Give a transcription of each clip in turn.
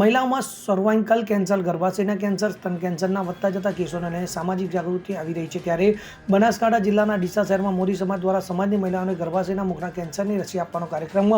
મહિલાઓમાં cervical cancer, ગર્ભાશયના cancer, સ્તન કેન્સરના વધતા જતા કેસોને લઈને સામાજિક જાગૃતિ આવી રહી છે. ત્યારે બનાસકાંઠા જિલ્લાના ડીસા શહેરમાં મોદી સમાજ દ્વારા સમાજની મહિલાઓને ગર્ભાશયના મુખના કેન્સરની રસી આપવાનો કાર્યક્રમ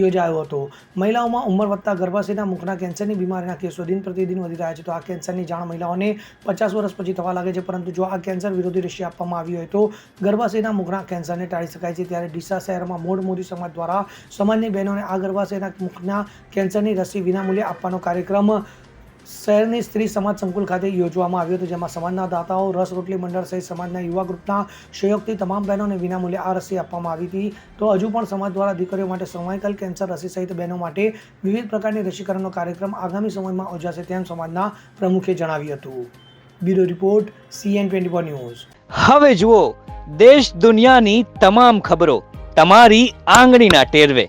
યોજાયો હતો. મહિલાઓમાં ઉંમર વધતા ગર્ભાશયના મુખના કેન્સરની બીમારીના કેસો દિન પ્રતિદિન વધી રહ્યા છે. તો આ કેન્સરની જાણ મહિલાઓને પચાસ વર્ષ પછી થવા લાગે છે. પરંતુ જો આ કેન્સર વિરોધી રસી આપવામાં આવી હોય તો ગર્ભાશયના મુખના કેન્સરને ટાળી શકાય છે. ત્યારે ડીસા શહેરમાં મોડ મોદી સમાજ દ્વારા સમાજની બહેનોને આ ગર્ભાશયના મુખના કેન્સરની રસી વિનામૂલ્યે આપવાનો કાર્યક્રમ શહેરની સ્ત્રી સમાજ સંકુલ ખાતે યોજવામાં આવ્યો હતો, જેમાં સમાજના દાતાઓ, રસ રોટલી મંડળ સહિત સમાજના યુવા ગ્રુપના સહયોગથી તમામ બહેનોને વિનામૂલ્યે આ રસી આપવામાં આવી હતી. તો હજુ પણ સમાજ દ્વારા દીકરીઓ માટે સર્વાઇકલ કેન્સર રસી સહિત બહેનો માટે વિવિધ પ્રકારની રસીકરણનો કાર્યક્રમ આગામી સમયમાં યોજાશે તેમ સમાજના પ્રમુખે જણાવ્યું હતું. Bureau report CN twenty four news. હવે જુઓ, દેશ દુનિયાની તમામ ખબરો તમારી આંગળીના ટેરવે.